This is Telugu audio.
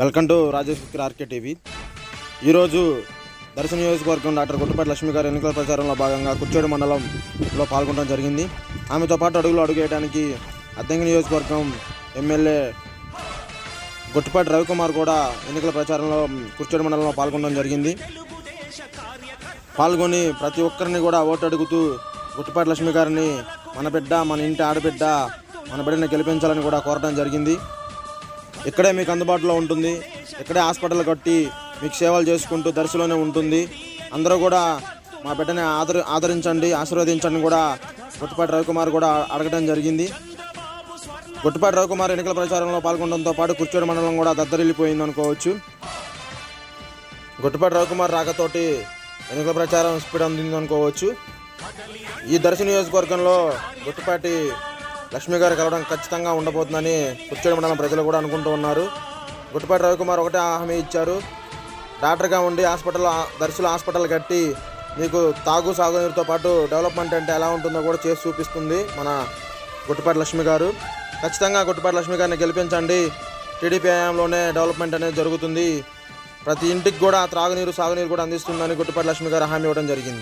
Welcome to Rajesh Kukkar RK TV. ఈరోజు దర్శన నియోజకవర్గం డాక్టర్ గుట్టపాటి లక్ష్మి గారి ఎన్నికల ప్రచారంలో భాగంగా కుర్చేడు మండలంలో పాల్గొనడం జరిగింది. ఆమెతో పాటు అడుగులు అడుగేయడానికి అద్దంకి నియోజకవర్గం ఎమ్మెల్యే గుట్టపాటి రవికుమార్ కూడా ఎన్నికల ప్రచారంలో కుర్చేడు మండలంలో పాల్గొనడం జరిగింది. పాల్గొని ప్రతి ఒక్కరిని కూడా ఓటు అడుగుతూ గుట్టపాటి లక్ష్మి గారిని మన బిడ్డ మన ఇంటి ఆడబిడ్డ మన బిడ్డని గెలిపించాలని కూడా కోరడం జరిగింది. ఇక్కడే మీకు అందుబాటులో ఉంటుంది. ఇక్కడే హాస్పిటల్ కట్టి మీకు సేవలు చేసుకుంటూ దర్శలోనే ఉంటుంది. అందరూ కూడా మా బిడ్డని ఆదరి ఆదరించండి ఆశీర్వదించండి కూడా గుట్టుపాటి రవికుమార్ కూడా అడగడం జరిగింది. గుట్టుపాటి రవికుమార్ ఎన్నికల ప్రచారంలో పాల్గొనడంతో పాటు కుర్చోడు మండలం కూడా దద్దరిల్లిపోయింది అనుకోవచ్చు. గుట్టుపాటి రవికుమార్ రాకతోటి ఎన్నికల ప్రచారం స్పీడ్ అందింది అనుకోవచ్చు. ఈ దర్శన నియోజకవర్గంలో గుట్టుపాటి లక్ష్మి గారు కలవడం ఖచ్చితంగా ఉండబోతుందని కుర్చేడు మండలం ప్రజలు కూడా అనుకుంటూ ఉన్నారు. గుట్టుపాటి రవికుమార్ ఒకటే హామీ ఇచ్చారు. డాక్టర్గా ఉండి హాస్పిటల్ దర్శిలో హాస్పిటల్ కట్టి మీకు తాగు సాగునీరుతో పాటు డెవలప్మెంట్ అంటే ఎలా ఉంటుందో కూడా చేసి చూపిస్తుంది మన గుట్టుపాటి లక్ష్మి గారు. ఖచ్చితంగా గుట్టుపాటి లక్ష్మి గారిని గెలిపించండి. టీడీపీ హయాంలోనే డెవలప్మెంట్ అనేది జరుగుతుంది. ప్రతి ఇంటికి కూడా త్రాగునీరు సాగునీరు కూడా అందిస్తుందని గుట్టుపాటి లక్ష్మి గారు హామీ ఇవ్వడం జరిగింది.